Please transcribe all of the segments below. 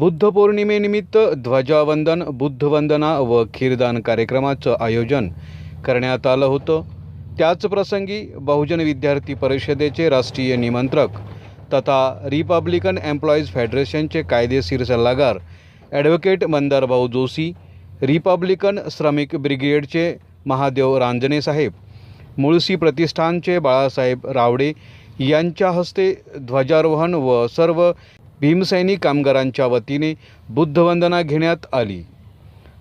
बुद्ध पौर्णिमेनिमित्त ध्वजावंदन बुद्धवंदना व खीरदान कार्यक्रमाचं आयोजन करण्यात आलं होतं. त्याच प्रसंगी बहुजन विद्यार्थी परिषदेचे राष्ट्रीय निमंत्रक तथा रिपब्लिकन एम्प्लॉईज फेडरेशनचे कायदेशीर सल्लागार ॲडव्होकेट मंदारभाऊ जोशी रिपब्लिकन श्रमिक ब्रिगेडचे महादेव रांजणे साहेब मुळशी प्रतिष्ठानचे बाळासाहेब रावडे यांच्या हस्ते ध्वजारोहण व सर्व भीमसैनी कामगारांच्या वतीने बुद्धवंदना घेण्यात आली.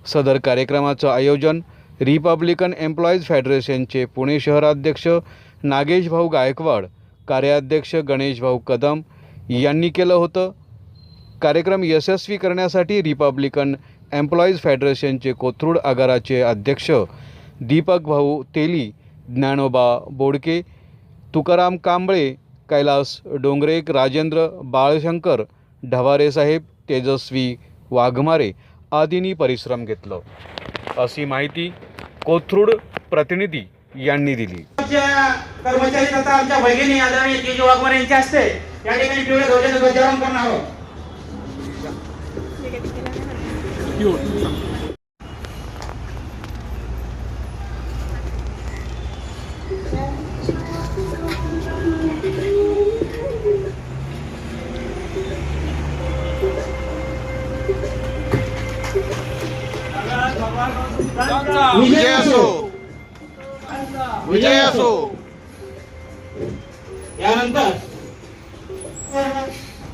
सदर कार्यक्रमाचं आयोजन रिपब्लिकन एम्प्लॉईज फेडरेशनचे पुणे शहराध्यक्ष नागेशभाऊ गायकवाड कार्याध्यक्ष गणेशभाऊ कदम यांनी केलं होतं. कार्यक्रम यशस्वी करण्यासाठी रिपब्लिकन एम्प्लॉईज फेडरेशनचे कोथरूड आगाराचे अध्यक्ष दीपक भाऊ तेली ज्ञानोबा बोडके तुकाराम कांबळे कैलास डोंगरे राजेंद्र बाळशंकर ढवारे साहेब तेजस्वी वाघमारे आदींनी परिश्रम घेतलं. अशी माहिती कोथरूड प्रतिनिधी यांनी दिली. कर्मचारी तथा आमच्या भगिनी आदरणीय केजी वाघमारे यांच्या हस्ते या ठिकाणी पिवळ्या ध्वजाचं ध्वजारोहण करणार आहोत. विजय असो विजय असो यानंतर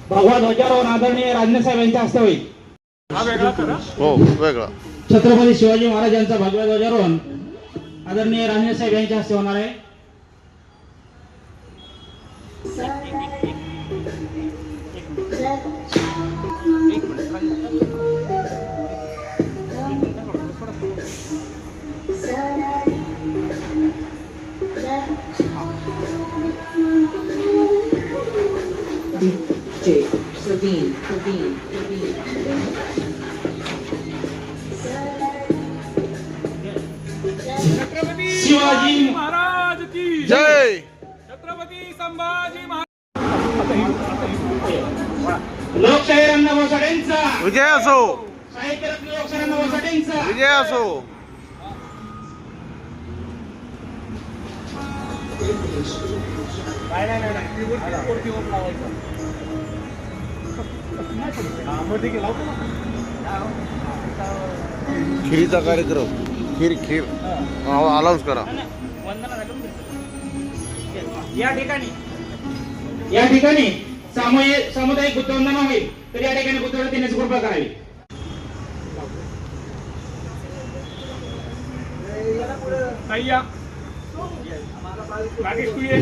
भगवा ध्वजारोहण आदरणीय राजनासाहेब यांच्या हस्ते होईल. हो वेगळा छत्रपती शिवाजी महाराज यांचा भगवा ध्वजारोहण आदरणीय राजनासाहेब यांच्या हस्ते होणार आहे. Praveen, Praveen, Praveen. Shivaji Maharaj की जय। छत्रपती संभाजी महाराज लोकशाही अण्णाभाऊ साठेंचा विजय असो। साहित्यरत्न लोकशाही अण्णाभाऊ साठेंचा विजय असो खिरीचा कार्यक्रम. खीर खीर. अलाउन्स करा. या ठिकाणी. या ठिकाणी सामूहिक सामुदायिक बुद्धवंदना होईल तर या ठिकाणी बुद्धवंदना देण्याची कृपा करावी. नागेश तू ये.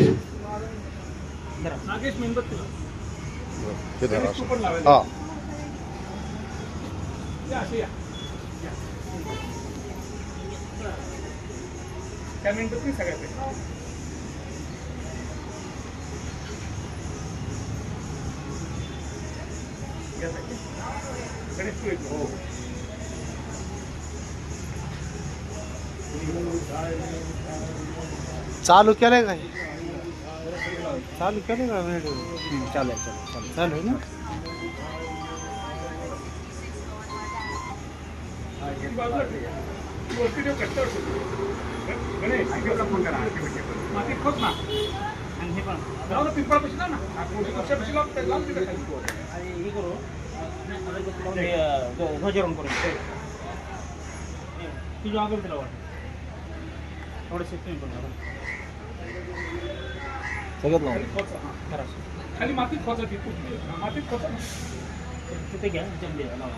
नागेश मेणबत्ती. हे चालू केलंय काय? चालू केलंय का व्हिडिओ चालू आहे, चालू चालू चालू आहे. ना खोच ना. ध्वजारोहण करून तुझ्या आगर तिला वाट थोडं शिफ्टिंग करून सगळ्यात लावून खाली खोचा, हा, जरासं. खाली मातीत खोचा ती कुठली? हा, मातीत खोचा ना. तिथे घ्या जमले लावा.